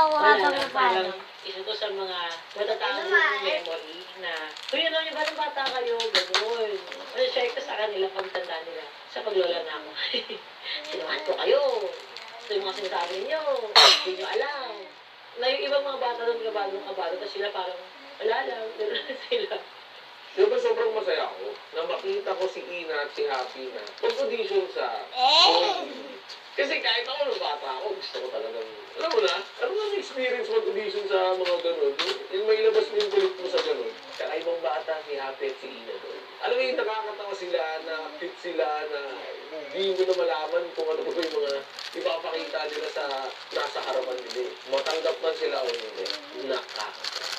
ako Wala habang parang isa to sa mga matatawag Ano, memory na, Kuya, alam niyo ba nung bata kayo, gano'n. Ano, share ko sa kanila pagtanda nila sa paglola na ako. Sinuhan ko kayo. Ito yung mga sinasabi ninyo. Hindi nyo alam. Na yung ibang mga bata doon, kabalo ng kabalo, tapos sila parang, wala lang, gano'n sila. Di ba sobrang masaya ako na makita ko si Ina at si Happy na mag-audition sa Eh! Kasi kahit ako nung bata ako, gusto ko talagang, alam mo na, ano nga experience mag-audition sa mga ganun? Yung may labas mo yung kulit mo sa ganun. Kaya ibang bata, si Happy at si Ina doon. Alam mo yung nakakatawa sila, na cute sila, na hindi mo na malaman kung ano ba yung mga ipapakita nila sa nasa harapan nila. Matanggap man sila o hindi. Nakakatawa.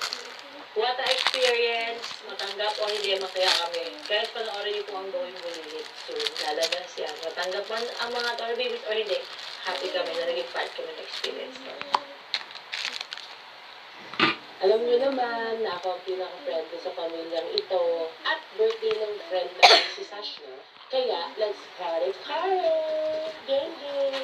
What a experience, matanggap o hindi, masaya kami. Kaya panoorin niyo po ang Going Bulilit soon. Lalabas yan. Matanggap man ang mga Toro Babies or hindi, happy kami na naging part kami ng experience na. Alam niyo naman na ako ang pinaka-friend ko sa pamilyang ito at birthday ng friend namin si Sashna. Kaya, let's party, party! Gang, gang!